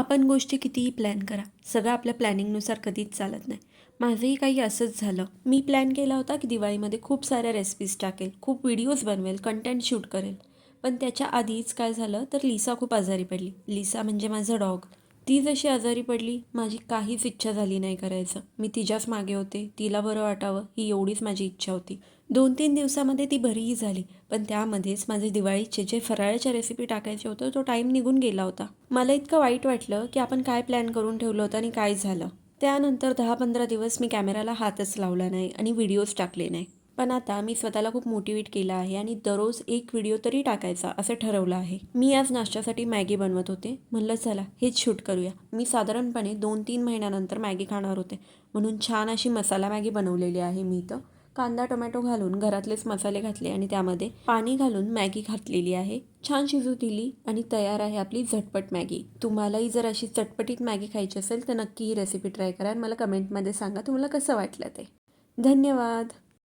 आपण गोष्टी कितीही प्लॅन करा. सगळं आपल्या प्लॅनिंगनुसार कधीच चालत नाही. माझंही काही असंच झालं. मी प्लॅन केला होता की दिवाळीमध्ये खूप साऱ्या रेसिपीज टाकेल खूप व्हिडिओज बनवेल कंटेंट शूट करेल. पण त्याच्या आधीच काय झालं तर लिसा खूप आजारी पडली. लिसा म्हणजे माझं डॉग ती जशी आजारी पडली माझी काहीच इच्छा झाली नाही करायचं. मी तिच्याच मागे होते तिला बरं वाटावं ही एवढीच माझी इच्छा होती. दोन तीन दिवसामध्ये ती बरीही झाली पण त्यामध्येच माझे दिवाळीचे जे फराळाच्या रेसिपी टाकायचे होतं तो टाईम निघून गेला होता. मला इतकं वाईट वाटलं की आपण काय प्लॅन करून ठेवलं होतं आणि काय झालं. त्यानंतर दहा पंधरा दिवस मी कॅमेराला हातच लावला नाही आणि व्हिडिओज टाकले नाही. पण आता मी स्वतःला खूप मोटिवेट केलं आहे आणि दररोज एक व्हिडिओ तरी टाकायचा असं ठरवलं आहे. मी आज नाश्त्यासाठी मॅगी बनवत होते. म्हणलं चला हेच शूट करूया. मी साधारणपणे दोन तीन महिन्यानंतर मॅगी खाणार होते. म्हणून छान अशी मसाला मॅगी बनवलेली आहे मी इथं. कांदा टोमॅटो घालून घरातलेच मसाले घातले आणि त्यामध्ये पाणी घालून मॅगी घातलेली आहे. छान शिजू दिली आणि तयार आहे आपली झटपट मॅगी. तुम्हालाही जर अशी चटपटीत मॅगी खायची असेल तर नक्की ही रेसिपी ट्राय करा आणि मला कमेंटमध्ये सांगा तुम्हाला कसं वाटलं ते. धन्यवाद!